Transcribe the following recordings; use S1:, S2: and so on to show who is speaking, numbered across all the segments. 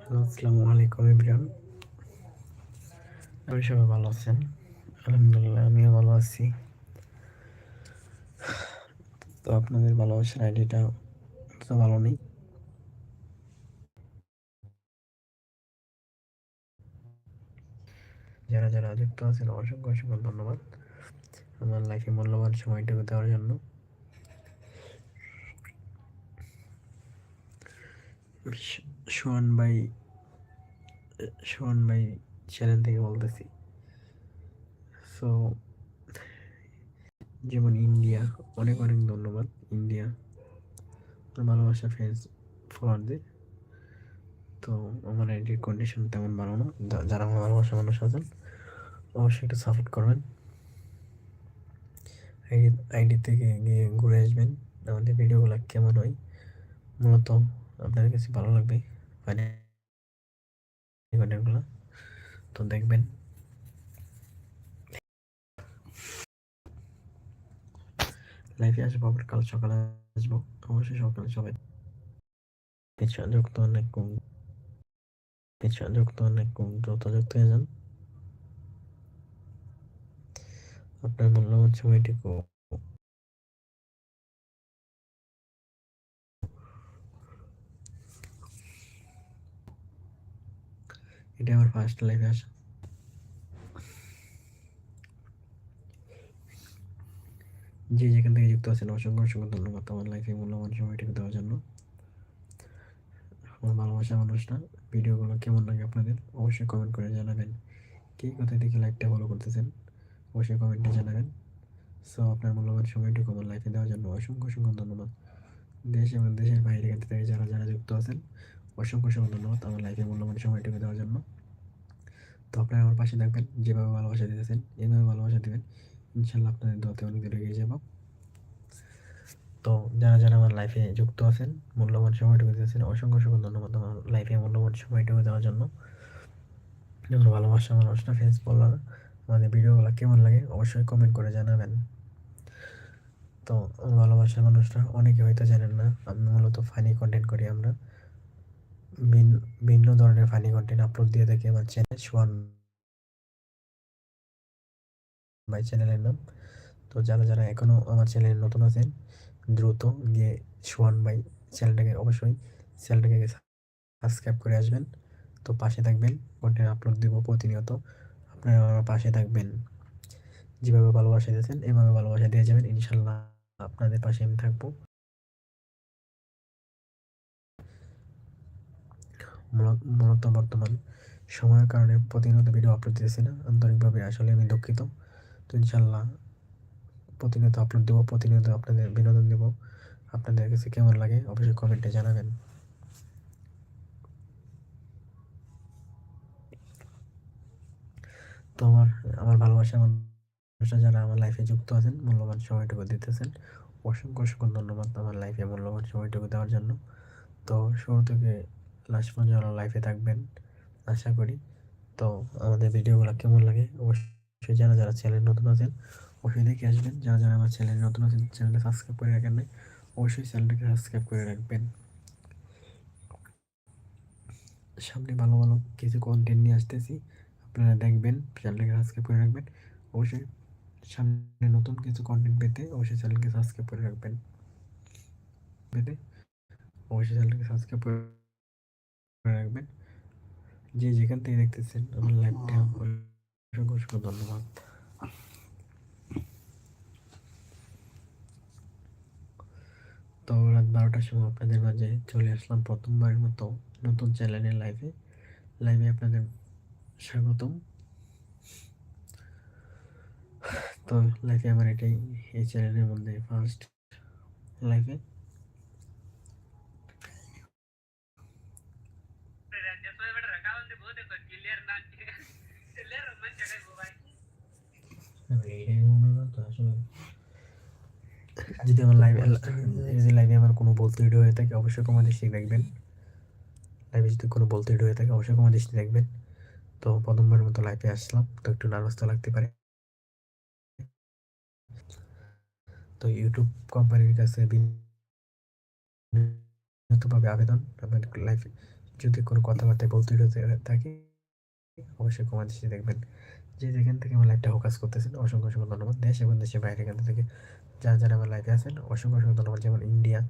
S1: Hello আসসালামু আলাইকুম ইব্রাহিম আমি সবাই ভালো আছেন আলহামদুলিল্লাহ আমিও ভালো আছি তো আপনাদের ভালোবাসার আইডিটা তো ভালো নেই। যারা যারা যুক্ত আছেন, অসংখ্য অসংখ্য ধন্যবাদ আমার লাইফে মূল্যবান সময়টুকু দেওয়ার জন্য। সোহান ভাই সোহান ভাই চ্যানেল থেকে বলতেছি। সো যেমন ইন্ডিয়া, অনেক অনেক ধন্যবাদ, ইন্ডিয়া। ভালোবাসা ফ্রেন্ডস ফলোয়ারদের তো আমার আইডির কন্ডিশন তেমন ভালো না। যারা আমার ভালোবাসা মানুষ আছেন, অবশ্যই একটু সাপোর্ট করবেন। আইডি আইডি থেকে গিয়ে ঘুরে আসবেন। আমাদের ভিডিওগুলো কেমন হয়? মূলত আপনাদের কাছে ভালো লাগবে। কন্টেন্টগুলো তো দেখবেন। লাইফে আসব, আবার কাল সকালে আসব। অবশ্যই সকালে সবাই যুক্ত অনেক কম যুক্ত অনেক কম, দ্রুত যুক্ত হয়ে যান। আপনার মূল্যবান সময়টুকু। এটা আমার ফার্স্ট লাইফে আসা। যে যেখান থেকে যুক্ত আছেন, অসংখ্য অসংখ্য ধন্যবাদ আমার লাইফে মূল্যবান সময়টুকু দেওয়ার জন্য। আমার ভালোবাসা মানুষটা ভিডিওগুলো কেমন লাগে আপনাদের? অবশ্যই কমেন্ট করে জানাবেন। কে কোথায় থেকে লাইভটা ফলো করতেছেন? অবশ্যই কমেন্টে জানাবেন। সো আপনার মূল্যবান সময়টুকু আমার লাইফে দেওয়ার জন্য অসংখ্য অসংখ্য ধন্যবাদ। দেশ এবং দেশের বাইরে থেকে যারা যারা যুক্ত আছেন, অসংখ্য অসংখ্য ধন্যবাদ আমার লাইফে মূল্যবান সময়টুকু দেওয়ার জন্য। তো আপনারা আমার পাশে থাকবেন। যেভাবে ভালোবাসা দিতেছেন, এইভাবে ভালোবাসা দেবেন। ইনশাল্লাহ আপনাদের দোয়াতে অনেক দূরে এগিয়ে যাব। তো যারা যারা আমার লাইফে যুক্ত আছেন, মূল্যবান সময়টুকু দিয়েছেন, অসংখ্য অসংখ্য ধন্যবাদ আমার লাইফে মূল্যবান সময়টুকু দেওয়ার জন্য। আমার ভালোবাসা মানুষটা ফেস বলার আমাদের ভিডিওগুলো কেমন লাগে অবশ্যই কমেন্ট করে জানাবেন। তো আমার ভালোবাসার মানুষটা অনেকে হয়তো জানেন না, আমি মূলত ফানি কন্টেন্ট করি আমরা। ভিন্ন ধরনের ফানি কন্টেন্ট আপলোড দিয়ে থাকি আমার চ্যানেল সোয়ান মাই চ্যানেলের নাম। তো যারা যারা এখনও আমার চ্যানেলে নতুন আছেন, দ্রুত গিয়ে সোয়ান বাই চ্যানেলটাকে অবশ্যই চ্যানেলটাকে সাবস্ক্রাইব করে আসবেন। তো পাশে থাকবেন কন্টেন্ট আপলোড দেবো প্রতিনিয়ত। আপনারা আমার পাশে থাকবেন। যেভাবে ভালোবাসা দিয়েছেন, এভাবে ভালোবাসা দিয়ে যাবেন। ইনশাল্লাহ আপনাদের পাশে আমি থাকব। মূলত- মূলত বর্তমান সময়ের কারণে প্রতিনিয়ত ভিডিও আপলোড দিতেছি না। আন্তরিকভাবে আসলে আমি দুঃখিত। তো ইনশাল্লাহ প্রতিনিয়ত আপলোড দেবো, প্রতিনিয়ত আপনাদের বিনোদন দেবো। আপনাদের কাছে কেমন লাগে অবশ্যই কমেন্টে জানাবেন। তো আমার আমার ভালোবাসা মানুষরা যারা আমার লাইফে যুক্ত আছেন, মূল্যবান সময়টুকু দিতেছেন, অসংখ্য অসংখ্য ধন্যবাদ আমার লাইফে মূল্যবান সময়টুকু দেওয়ার জন্য। তো শুরু থেকে লাস্ট পর্যন্ত লাইফে থাকবেন, আশা করি, তো আমাদের ভিডিওগুলো কেমন লাগে অবশ্যই যারা যারা চ্যানেল নতুন আছেন, অবশ্যই দেখে আসবেন। যারা যারা আমার চ্যানেল নতুন আছেন, চ্যানেলটা সাবস্ক্রাইব করে রাখেন নাই, অবশ্যই চ্যানেলটাকে সাবস্ক্রাইব করে রাখবেন। সামনে ভালো ভালো কিছু কন্টেন্ট নিয়ে আসতেছি, আপনারা দেখবেন, চ্যানেলটাকে সাবস্ক্রাইব করে রাখবেন। অবশ্যই সামনে নতুন কিছু কন্টেন্ট পেতে অবশ্যই চ্যানেলকে সাবস্ক্রাইব করে রাখবেন। পেতে অবশ্যই চ্যানেলটাকে সাবস্ক্রাইব করে রাখবেন। যে যেখান থেকে দেখতেছেন, আমার লাইভটা অসংখ্য অসংখ্য ধন্যবাদ। তো রাত বারোটার সময় আপনাদের মাঝে চলে আসলাম প্রথমবারের মতো নতুন চ্যানেলের লাইভে লাইভে আপনাদের স্বাগতম। তো লাইফে আমার এটাই, এই চ্যানেলের মধ্যে ফার্স্ট লাইফে এইটাই মনে হলো তো আসলে যদি আমার লাইভে যদি লাইভে আমার কোনো বলতে ভিডিও হয়ে থাকে অবশ্যই কমা দৃষ্টি দেখবেন। লাইভে যদি কোনো বলতে ভিডিও হয়ে থাকে অবশ্যই কমা দৃষ্টি দেখবেন। তো প্রথমবার মতো লাইভে আসলাম তো একটু নার্ভাস তো লাগতে পারে। তো ইউটিউব কোম্পানির কাছে বিনীতভাবে আবেদন। আপনার লাইফে যদি কোনো কথাবার্তায় বলতে থাকে অবশ্যই কমা দৃষ্টি দেখবেন। যে যেখান থেকে আমার লাইভটা ফোকাস করতেছেন অসংখ্য অসংখ্য ধন্যবাদ। দেশ এবং দেশের বাইরে এখান থেকে যারা যারা আমার লাইভে আছেন, অসংখ্য অসংখ্য ধন্যবাদ। যেমন ইন্ডিয়া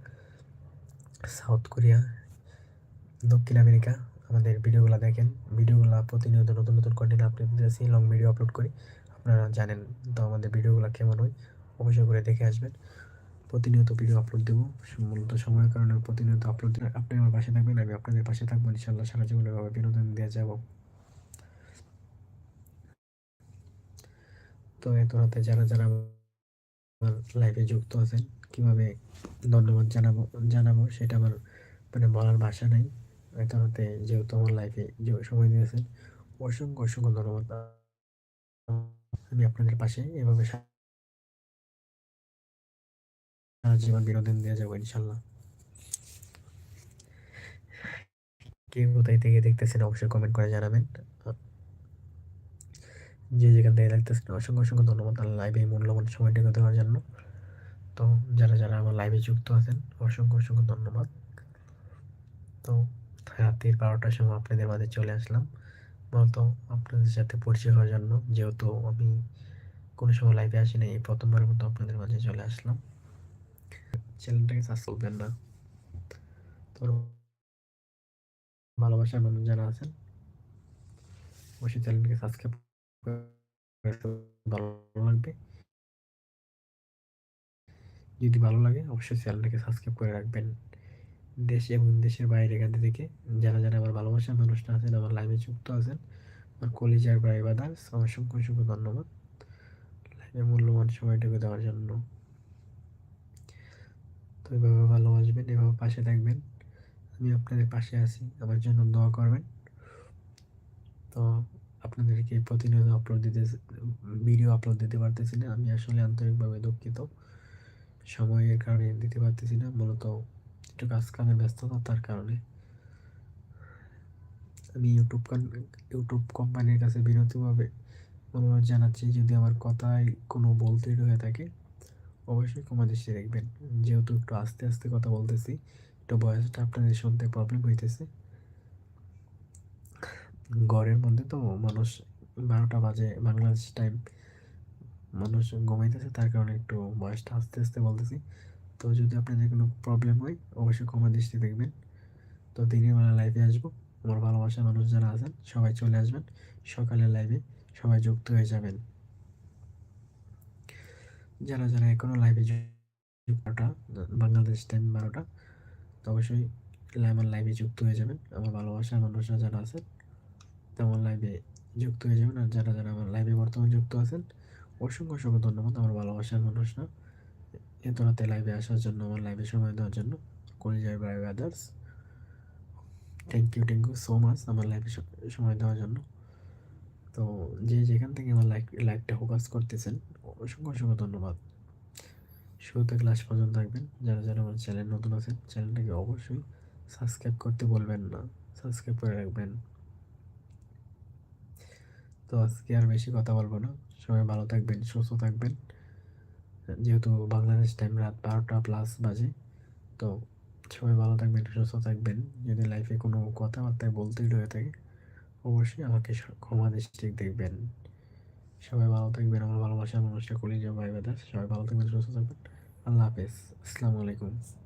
S1: সাউথ কোরিয়া দক্ষিণ আমেরিকা, আমাদের ভিডিওগুলো দেখেন। ভিডিওগুলো প্রতিনিয়ত নতুন নতুন কন্টেন্ট আপলোড দিতেছি লং ভিডিও আপলোড করি। আপনারা জানেন তো আমাদের ভিডিওগুলো কেমন হয়, অবশ্যই করে দেখে আসবেন। প্রতিনিয়ত ভিডিও আপলোড দেবো, মূলত সময়ের কারণে প্রতিনিয়ত আপলোড আপনি আমার পাশে থাকবেন, আমি আপনাদের পাশে থাকব ইনশাল্লাহ সারা জীবনে এভাবে বিনোদন দিয়ে যাব। তো এত রাতে যারা যারা আমার লাইফে যুক্ত আছেন। কীভাবে ধন্যবাদ জানাব জানাব সেটা আমার মানে বলার ভাষা নাই। এত যেহেতু আমার লাইফে যে সময় দিয়েছেন, অসংখ্য অসংখ্য ধন্যবাদ। আমি আপনাদের পাশে এভাবে জীবন বিনোদন দিয়ে যাব ইনশাল্লাহ। কে কোথায় থেকে দেখতেছেন অবশ্যই কমেন্ট করে জানাবেন। যে যেখান থেকে দেখতেছেন, অসংখ্য অসংখ্য ধন্যবাদ আর লাইভে এই মূল্যবান সময়টুকু দেওয়ার জন্য। তো যারা যারা আমার লাইভে যুক্ত আছেন, অসংখ্য অসংখ্য ধন্যবাদ। তো রাত্রির বারোটার সময় আপনাদের মাঝে চলে আসলাম। মূলত আপনাদের সাথে পরিচয় হওয়ার জন্য, যেহেতু আমি কোনো সময় লাইভে আসি না এই প্রথমবারের মতো আপনাদের মাঝে চলে আসলাম। চ্যানেলটাকে সাবস্ক্রাইব করবেন না। তোর ভালোবাসার মানুষ যারা আছেন, অবশ্যই চ্যানেলটাকে সাবস্ক্রাইব ভালো লাগবে। যদি ভালো লাগে, অবশ্যই চ্যানেলটাকে সাবস্ক্রাইব করে রাখবেন। দেশ এবং দেশের বাইরে এখান থেকে যারা যারা আমার ভালোবাসার মানুষটা আছেন, আমার লাইভে যুক্ত আছেন, আমার কলিজার ভাই বাদার্স অসংখ্য অসংখ্য ধন্যবাদ। লাইভে মূল্যবান সময়টুকু দেওয়ার জন্য। তো এভাবে ভালোবাসবেন এভাবে পাশে থাকবেন। আমি আপনাদের পাশে আছি, আমার জন্য দোয়া করবেন। তো আপনাদেরকে প্রতিনিয়ত আপলোড দিতে ভিডিও আপলোড দিতে পারতেছি না। আমি আসলে আন্তরিকভাবে দুঃখিত। সময়ের কারণে দিতে পারতেছি না। মূলত একটু কাজ কামের ব্যস্ততা তার কারণে। আমি ইউটিউব ইউটিউব কোম্পানির কাছে বিরতিভাবে অনুরোধ জানাচ্ছি, যদি আমার কথায় কোনো বলতে হয়ে থাকে, অবশ্যই ক্ষমা দৃষ্টি দেখবেন। যেহেতু একটু আস্তে আস্তে কথা বলতেছি, একটু বয়সটা আপনাদের শুনতে প্রবলেম হইতেছে। ঘরের মধ্যে তো মানুষ বারোটা বাজে, বাংলাদেশ টাইম মানুষ ঘুমাইতেছে, তার কারণে একটু বয়সটা আস্তে আস্তে বলতেছি। তো যদি আপনাদের কোনো প্রবলেম হয়, অবশ্যই ক্ষমা দৃষ্টি দেখবেন। তো দিনের বেলা লাইভে আসব। আমার ভালোবাসার মানুষ যারা আছেন, সবাই চলে আসবেন। সকালের লাইভে সবাই যুক্ত হয়ে যাবেন। যারা যারা এখনও লাইভে বারোটা, বাংলাদেশ টাইম বারোটা, তো অবশ্যই আমার লাইভে যুক্ত হয়ে যাবেন। আমার ভালোবাসার মানুষরা যারা আছেন তেমন লাইভে যুক্ত হয়ে যাবেন। আর যারা যারা আমার লাইভে বর্তমানে যুক্ত আছেন, অসংখ্য অসংখ্য ধন্যবাদ। আমার ভালোবাসার মানুষরা এত রাতে লাইভে আসার জন্য, আমার লাইভে সময় দেওয়ার জন্য, কলিজার by others thank you thank you so much আমার লাইভে সময় দেওয়ার জন্য। তো যে যেখান থেকে আমার লাইক লাইকটা ফোকাস করতেছেন, অসংখ্য অসংখ্য ধন্যবাদ। শুরু থেকে লাস্ট পর্যন্ত থাকবেন। যারা যারা আমার চ্যানেল নতুন আছেন চ্যানেলটাকে অবশ্যই সাবস্ক্রাইব করতে বলবেন না। সাবস্ক্রাইব করে রাখবেন। তো আজকে আর বেশি কথা বলব না। সবাই ভালো থাকবেন, সুস্থ থাকবেন। যেহেতু বাংলাদেশ টাইম রাত বারোটা প্লাস বাজে, তো সবাই ভালো থাকবেন, সুস্থ থাকবেন। যদি লাইফে কোনো কথাবার্তায় বলতেই রয়ে থাকে, অবশ্যই আমাকে ক্ষমা দৃষ্টি দেখবেন। সবাই ভালো থাকবেন, আমার ভালোবাসার মানুষটা কলিজা ভাই বেদাস সবাই ভালো থাকবেন, সুস্থ থাকবেন। আল্লাহ হাফেজ। আসসালামু আলাইকুম।